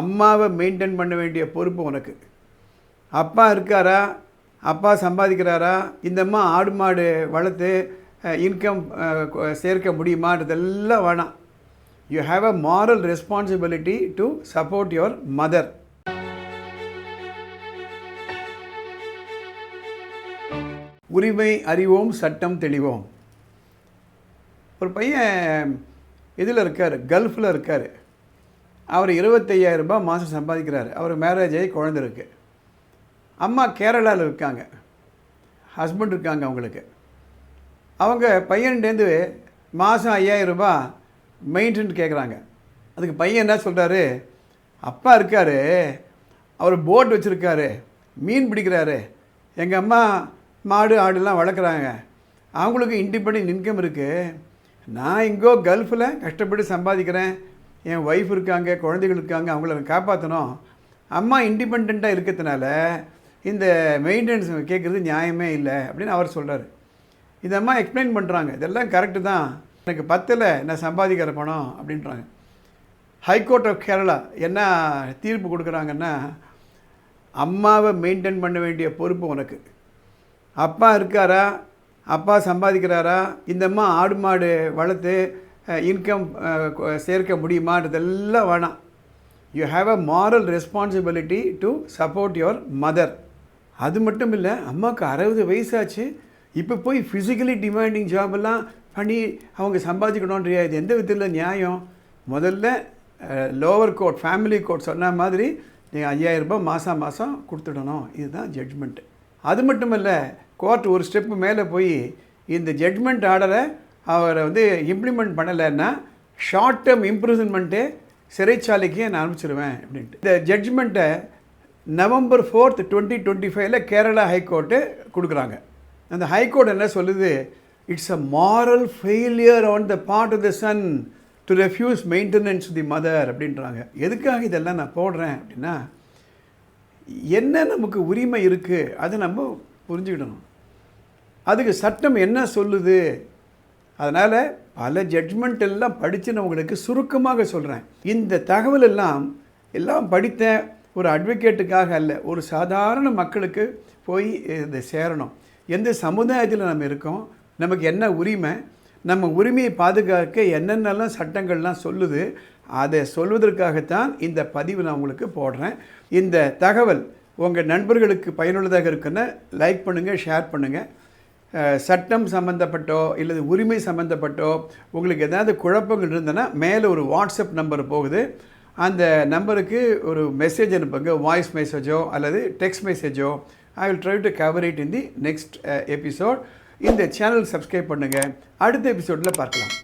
அம்மாவை மெயின்டைன் பண்ண வேண்டிய பொறுப்பு உனக்கு. அப்பா இருக்காரா? அப்பா சம்பாதிக்கிறாரா? இந்த அம்மா ஆடு மாடு வளர்த்து இன்கம் சேர்க்க முடியுமான்றதெல்லாம் வேணாம். You have a moral responsibility to support your mother உரிமை அறிவோம் சட்டம் தெளிவோம். ஒரு பையன் இதில் இருக்கார் கல்ஃபில் இருக்கார். அவர் 25000 ரூபாய் மாதம் சம்பாதிக்கிறாரு. அவர் மேரேஜ் ஆகி குழந்தை இருக்கு. அம்மா கேரளாவில் இருக்காங்க. ஹஸ்பண்ட் இருக்காங்க அவங்களுக்கு. அவங்க பையன்டேருந்து மாதம் ஐயாயிரம் ரூபாய் மெயின்டெனன்ஸ் கேட்குறாங்க அதுக்கு பையன் என்ன சொல்கிறாரு அப்பா இருக்காரு. அவர் போட் வச்சுருக்காரு. மீன் பிடிக்கிறாரு. எங்கள் அம்மா மாடு ஆடுலாம் வளர்க்குறாங்க. அவங்களுக்கு இண்டிபெண்ட் இன்கம் இருக்குது நான் இங்கோ கல்ஃபில் கஷ்டப்பட்டு சம்பாதிக்கிறேன். என் ஒய்ஃப் இருக்காங்க குழந்தைகள் இருக்காங்க அவங்கள நான் காப்பாற்றணும் அம்மா இண்டிபெண்ட்டாக இருக்கிறதுனால இந்த மெயின்டெனன்ஸ் கேட்குறது நியாயமே இல்லை அப்படின்னு அவர் சொல்கிறார் இந்த அம்மா எக்ஸ்பிளைன் பண்ணுறாங்க இதெல்லாம் கரெக்டு தான். எனக்கு பத்தில் நான் சம்பாதிக்கிற பணம் அப்படின்றாங்க. ஹைகோர்ட் ஆஃப் கேரளா என்ன தீர்ப்பு கொடுக்குறாங்கன்னா அம்மாவை மெயின்டைன் பண்ண வேண்டிய பொறுப்பு உனக்கு. அப்பா இருக்காரா? அப்பா சம்பாதிக்கிறாரா? இந்த அம்மா ஆடு மாடு வளர்த்து இன்கம் சேர்க்க முடியுமான்றதெல்லாம் வேணாம். You have a moral responsibility to support your mother அது மட்டும் இல்லை அம்மாவுக்கு அறுபது வயசாச்சு இப்போ போய் ஃபிசிக்கலி டிமாண்டிங் ஜாபெல்லாம் பண்ணி அவங்க சம்பாதிக்கணுன்றியா இது எந்த விதத்தில் நியாயம்? முதல்ல லோவர் கோர்ட் ஃபேமிலி கோர்ட் சொன்ன மாதிரி நீங்கள் ஐயாயிரம் ரூபாய் மாதம் மாதம் கொடுத்துடணும். இதுதான் ஜட்ஜ்மெண்ட்டு அது மட்டும் இல்லை கோர்ட் ஒரு ஸ்டெப்பு மேலே போய் இந்த ஜட்ஜ்மெண்ட் ஆர்டரை அவரை வந்து இம்ப்ளிமெண்ட் பண்ணலைன்னா ஷார்ட் டேர்ம் இம்ப்ரூவ்மெண்ட்டு சிறைச்சாலைக்கு நான் அனுப்பிச்சிருவேன் அப்படின்ட்டு. இந்த ஜட்ஜ்மெண்ட்டை நவம்பர் ஃபோர்த் டுவெண்ட்டி டுவெண்ட்டி ஃபைவ்ல கேரளா ஹைகோர்ட்டு கொடுக்குறாங்க. அந்த ஹைகோர்ட் என்ன சொல்லுது? It's a moral failure on the part of the son to refuse maintenance the mother அப்படின்றாங்க. எதுக்காக இதெல்லாம் நான் போடுறேன் அப்படின்னா என்ன நமக்கு உரிமை இருக்குது அதை நம்ம புரிஞ்சுக்கிடணும். அதுக்கு சட்டம் என்ன சொல்லுது? அதனால் பல ஜட்ஜ்மெண்ட் எல்லாம் படித்து நான் உங்களுக்கு சுருக்கமாக சொல்கிறேன் இந்த தகவல் எல்லாம் எல்லாம் படித்த ஒரு அட்வொகேட்டுக்காக அல்ல ஒரு சாதாரண மக்களுக்கு போய் இது சேரணும். எந்த சமுதாயத்தில் நம்ம இருக்கோம் நமக்கு என்ன உரிமை நம்ம உரிமையை பாதுகாக்க என்னென்னலாம் சட்டங்கள்லாம் சொல்லுது அதை சொல்வதற்காகத்தான் இந்த பதிவு நான் உங்களுக்கு போடுறேன். இந்த தகவல் உங்கள் நண்பர்களுக்கு பயனுள்ளதாக இருக்குன்னு லைக் பண்ணுங்கள் ஷேர் பண்ணுங்கள் சட்டம் சம்மந்தப்பட்டோ இல்லது உரிமை சம்மந்தப்பட்டோ உங்களுக்கு ஏதாவது குழப்பங்கள் இருந்ததுன்னா மேலே ஒரு வாட்ஸ்அப் நம்பர் போகுது. அந்த நம்பருக்கு ஒரு மெசேஜ் அனுப்புங்க. வாய்ஸ் மெசேஜோ அல்லது text மெசேஜோ. I will try to cover it in the next episode. இந்த சேனல் சப்ஸ்கிரைப் பண்ணுங்கள் அடுத்த எபிசோடில் பார்க்கலாம்.